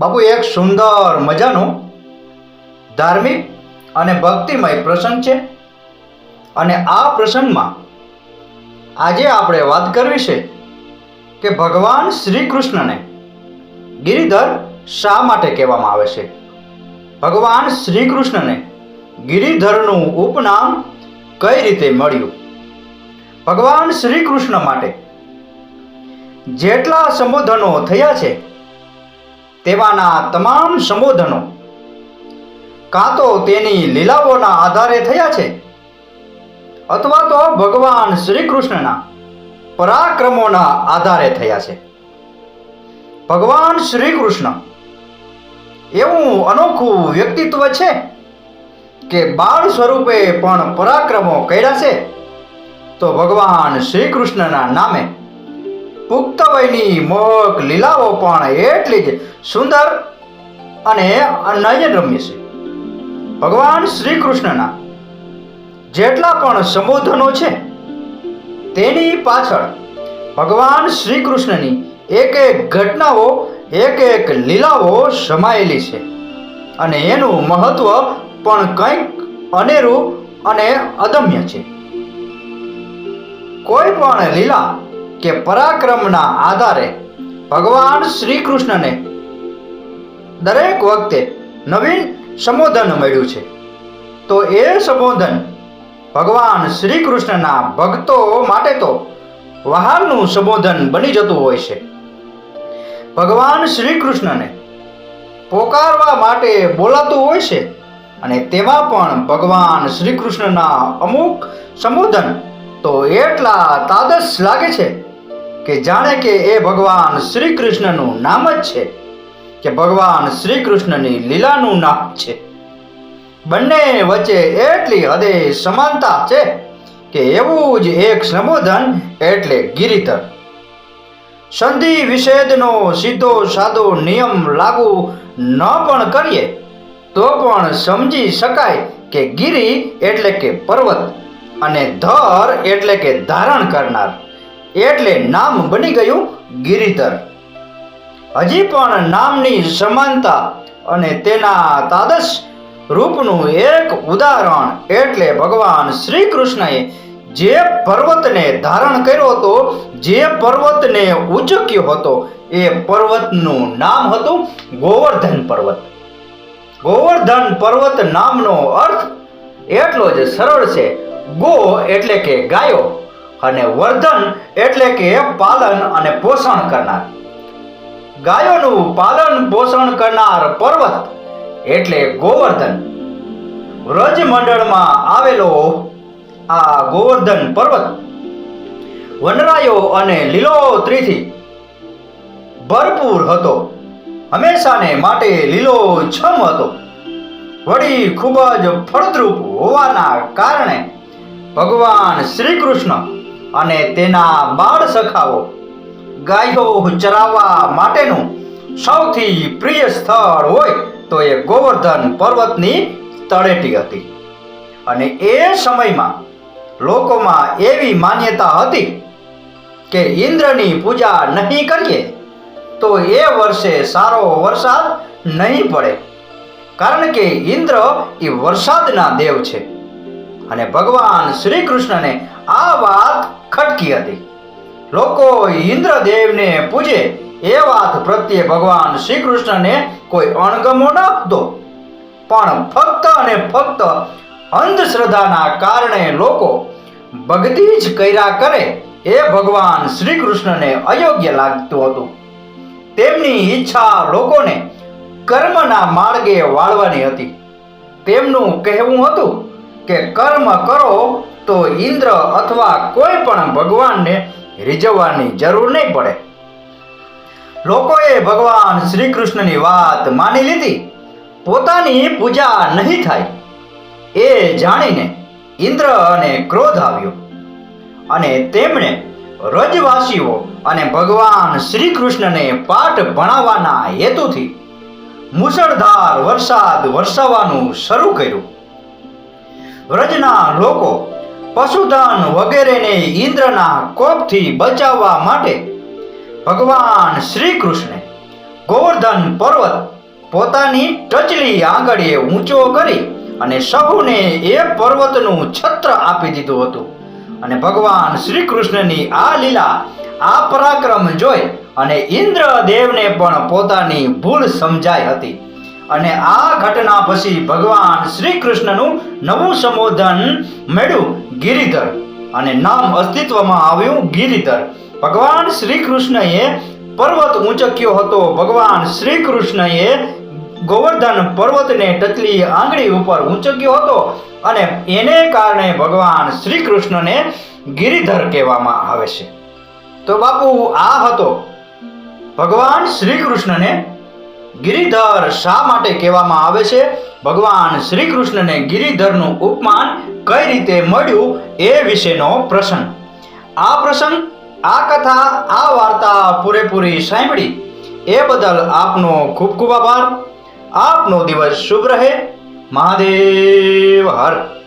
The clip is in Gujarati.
બાપુ, એક સુંદર મજાનું ધાર્મિક અને ભક્તિમય પ્રસંગ છે. અને આ પ્રસંગમાં આજે આપણે વાત કરવી છે કે ભગવાન શ્રી કૃષ્ણને ગિરિધર શા માટે કહેવામાં આવે છે? ભગવાન શ્રી કૃષ્ણને ગિરિધરનું ઉપનામ કઈ રીતે મળ્યું? ભગવાન શ્રી કૃષ્ણ માટે જેટલા સંબોધનો થયા છે તેમાંના તમામ સંબોધનો કાં તો તેની લીલાઓના આધારે થયા છે, અથવા તો ભગવાન શ્રી કૃષ્ણના પરાક્રમોના આધારે થયા છે. ભગવાન શ્રી કૃષ્ણ એવું અનોખું વ્યક્તિત્વ છે કે બાળ સ્વરૂપે પણ પરાક્રમો કર્યા છે, તો ભગવાન શ્રી કૃષ્ણના નામે પુખ્ત વયની મોહક લીલાઓ પણ એટલી જ સુંદર અને નયનરમ્ય છે. ભગવાન શ્રી કૃષ્ણના જેટલા પણ સંબોધનો છે, તેની પાછળ ભગવાન શ્રી કૃષ્ણની એક એક ઘટનાઓ, એક એક લીલાઓ સમાયેલી છે અને એનું મહત્વ પણ કંઈક અનેરું અને અદમ્ય છે. કોઈ પણ લીલા કે પરાક્રમના આધારે ભગવાન શ્રી કૃષ્ણને દરેક વખતે નવીન સંબોધન મળ્યું છે. તો એ સંબોધન ભગવાન શ્રી કૃષ્ણના ભક્તો માટે તો વહાલનું સંબોધન બની જતું હોય છે. ભગવાન શ્રી કૃષ્ણને પોકારવા માટે બોલાતું હોય છે અને તેમાં પણ ભગવાન શ્રી કૃષ્ણના અમુક સંબોધન તો એટલા તાદસ લાગે છે કે જાણે કે એ ભગવાન શ્રી કૃષ્ણનું નામ જ છે, કે ભગવાન શ્રી કૃષ્ણની લીલાનું નામ છે. બંને વચ્ચે એટલી હદે સમાનતા છે કે એવું જ એક સંબોધન એટલે ગિરિધર સંધિ વિષેદનો સીધો સાદો નિયમ લાગુ ન પણ કરીએ, તો પણ સમજી શકાય કે ગિરી એટલે કે પર્વત અને ધર એટલે કે ધારણ કરનાર. એટલે નામ બની ગયું ગિરિધર. હજી પણ નામની સમાનતા અને તેના તાદશ રૂપનું એક ઉદાહરણ એટલે ભગવાન શ્રી કૃષ્ણએ જે પર્વતને ધારણ કર્યો હતો, જે પર્વતને ઉચક્યો હતો, એ પર્વતનું નામ હતું ગોવર્ધન પર્વત. ગોવર્ધન પર્વત નામનો અર્થ એટલો જ સરળ છે. ગો એટલે કે ગાયો. અને વર્ધન એટલે કે પાલન અને પોષણ કરનાર. ગાયોનું પાલન પોષણ કરનાર પર્વત એટલે ગોવર્ધન. વ્રજ મંડળમાં આવેલો આ ગોવર્ધન પર્વત વનરાયો અને લીલોતરીથી ભરપૂર હતો. હંમેશાને માટે લીલો છમ હતો. વળી ખૂબ જ ફળદ્રુપ હોવાના કારણે ભગવાન શ્રી કૃષ્ણ અને તેના બાળ સખાઓ ગાયો ચરાવવા માટેનું સૌથી પ્રિય સ્થળ હોય તો એ ગોવર્ધન પર્વતની તળેટી હતી. અને એ સમયમાં લોકોમાં એવી માન્યતા હતી કે ઇન્દ્રની પૂજા નહીં કરીએ તો એ વર્ષે સારો વરસાદ નહીં પડે. કારણ કે ઇન્દ્ર એ વરસાદના દેવ છે અને ભગવાન શ્રી કૃષ્ણને આ વાત ખટકી હતી. લોકો ઇન્દ્રદેવને પૂજે એ વાત પ્રત્યે ભગવાન શ્રી કૃષ્ણને કોઈ અણગમો ન હતો પણ ફક્ત અને ફક્ત અંધશ્રદ્ધાના કારણે લોકો ભક્તિ જ કર્યા કરે એ ભગવાન શ્રી કૃષ્ણને અયોગ્ય લાગતું હતું. તેમની ઈચ્છા લોકોને કર્મના માર્ગે વાળવાની હતી. તેમનું કહેવું હતું કે કર્મ કરો તો ઇન્દ્ર અથવા કોઈ પણ ભગવાનને રીઝવવાની જરૂર નહીં પડે. લોકોએ ભગવાન શ્રી કૃષ્ણની વાત માની લીધી. પોતાની પૂજા નહીં થાય. એ જાણીને ઇન્દ્ર અને ક્રોધ આવ્યો. અને તેમણે રજવાસીઓ અને ભગવાન શ્રી કૃષ્ણને પાઠ ભણાવવાના હેતુથી મુસળધાર વરસાદ વરસાવવાનું શરૂ કર્યું. વ્રજના લોકો પશુધન વગેરેને ઇન્દ્રના કોપથી બચાવવા માટે ભગવાન શ્રી કૃષ્ણે ગોવર્ધન પર્વત પોતાની ટચલી આંગળીએ ઊંચો કરી અને સહુને એ પર્વતનું છત્ર આપી દીધું હતું. અને ભગવાન શ્રી કૃષ્ણની આ લીલા આ પરાક્રમ જોઈ અને ઇન્દ્રદેવને પણ પોતાની ભૂલ સમજાઈ હતી. અને આ ઘટના પછી ભગવાન શ્રી કૃષ્ણનું નવું સંબોધન મળ્યું. ગિરિધર. અને નામ અસ્તિત્વમાં આવ્યું ગિરિધર. ભગવાન શ્રી કૃષ્ણએ પર્વત ઊંચક્યો હતો. ભગવાન શ્રી કૃષ્ણએ ગોવર્ધન પર્વતને ટચલી આંગળી ઉપર ઊંચક્યો હતો અને એને કારણે ભગવાન શ્રી કૃષ્ણને ગિરિધર કહેવામાં આવે છે. તો બાપુ, આ હતો. ભગવાન શ્રી કૃષ્ણને ગિરિધર શા માટે કહેવામાં આવે છે? ભગવાન શ્રી કૃષ્ણને ગિરિધરનું ઉપમાન કઈ રીતે મળ્યું એ વિશેનો પ્રસંગ. આ પ્રસંગ, આ કથા, આ વાર્તા પૂરેપૂરી સાંભળી. એ બદલ આપનો ખૂબ ખૂબ આભાર. આપનો દિવસ શુભ રહે. મહાદેવ હર.